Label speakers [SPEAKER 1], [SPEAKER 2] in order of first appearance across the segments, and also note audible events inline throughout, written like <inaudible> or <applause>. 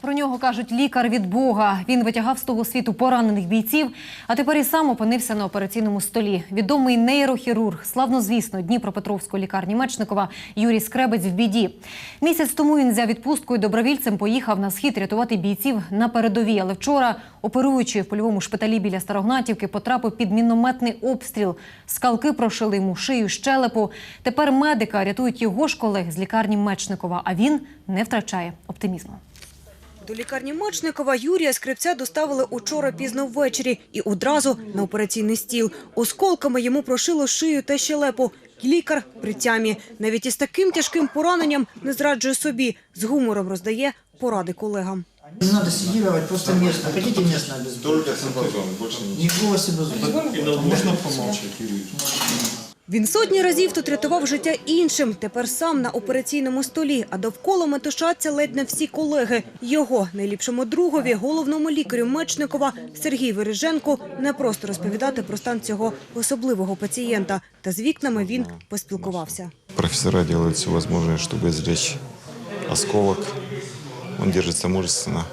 [SPEAKER 1] Про нього кажуть лікар від Бога. Він витягав з того світу поранених бійців, а тепер і сам опинився на операційному столі. Відомий нейрохірург, славнозвісно, Дніпропетровської лікарні Мечникова Юрій Скребець в біді. Місяць тому він взяв відпустку і добровільцем поїхав на схід рятувати бійців на передовій. Але вчора, оперуючи в польовому шпиталі біля Старогнатівки, потрапив під мінометний обстріл. Скалки прошили йому шию, щелепу. Тепер медика рятують його ж колег з лікарні Мечникова, а він не втрачає оптимізму.
[SPEAKER 2] До лікарні Мечникова Юрія Скрипця доставили учора пізно ввечері і одразу на операційний стіл. Осколками йому прошило шию та щелепу. Лікар при тямі. Навіть із таким тяжким пораненням не зраджує собі. З гумором роздає поради колегам.
[SPEAKER 3] Не надо седировать, просто местно. Хотите местно обезболить?
[SPEAKER 4] Только симптом, больше ничего.
[SPEAKER 3] Голосе без
[SPEAKER 4] Можно помолчать, Юрий?
[SPEAKER 2] Він сотні разів тут рятував життя іншим. Тепер сам на операційному столі, а довкола метушаться ледь не всі колеги. Його найліпшому другові, головному лікарю Мечникова Сергій Вереженко не просто розповідати про стан цього особливого пацієнта. Та з вікнами він поспілкувався.
[SPEAKER 4] Профессора делают все возможное, чтобы извлечь осколок. Он держится мужественно,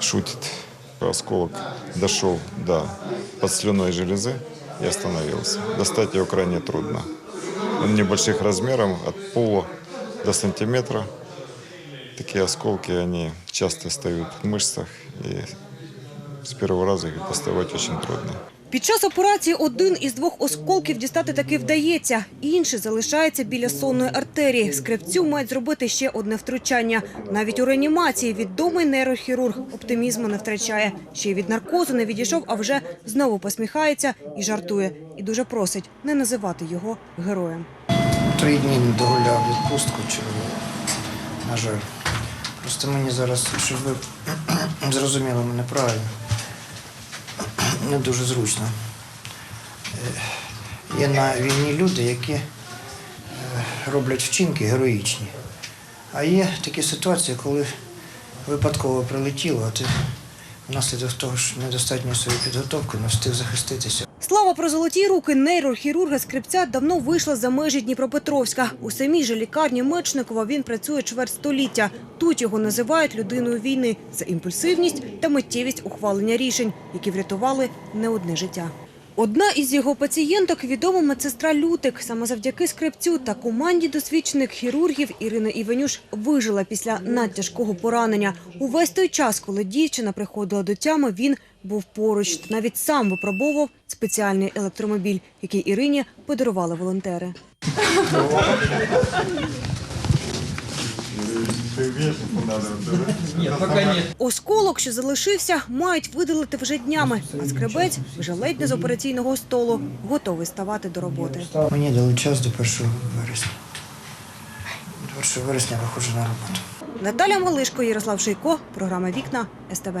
[SPEAKER 4] шутит. Осколок дошел до подслюнной железы и остановился. Достать его крайне трудно. Он небольших размеров, от пола до сантиметра. Такие осколки, они часто встают в мышцах, и с первого раза их доставать очень трудно.
[SPEAKER 2] Під час операції один із двох осколків дістати таки вдається. Інший залишається біля сонної артерії. Скрипцю мають зробити ще одне втручання. Навіть у реанімації відомий нейрохірург оптимізму не втрачає. Ще й від наркозу не відійшов, а вже знову посміхається і жартує. І дуже просить не називати його героєм.
[SPEAKER 3] Три дні не догуляв відпустку, чого, на жаль. Просто мені зараз, щоб ви <clears throat> зрозуміли мене правильно, не дуже зручно. Е, Є на війні люди, які е, роблять вчинки героїчні. А є такі ситуації, коли випадково прилетіло, а ти внаслідок того, що недостатньо своєї підготовки не встиг захиститися.
[SPEAKER 2] Слава про золоті руки нейрохірурга Скрипця давно вийшла за межі Дніпропетровська. У самій же лікарні Мечникова він працює чверть століття. Тут його називають людиною війни за імпульсивність та миттєвість ухвалення рішень, які врятували не одне життя. Одна із його пацієнток – відома медсестра Лютик. Саме завдяки Скрипцю та команді досвідчених хірургів Ірина Іванюш вижила після надтяжкого поранення. Увесь той час, коли дівчина приходила до тями, він був поруч. Навіть сам випробовував спеціальний електромобіль, який Ірині подарували волонтери. Осколок, що залишився, мають видалити вже днями. А скребець вже ледь не з операційного столу, готовий ставати до роботи.
[SPEAKER 3] Мені дали час до 1 вересня. До 1 вересня виходжу на роботу.
[SPEAKER 2] Наталя Малишко, Ярослав Шийко, програма Вікна СТБ.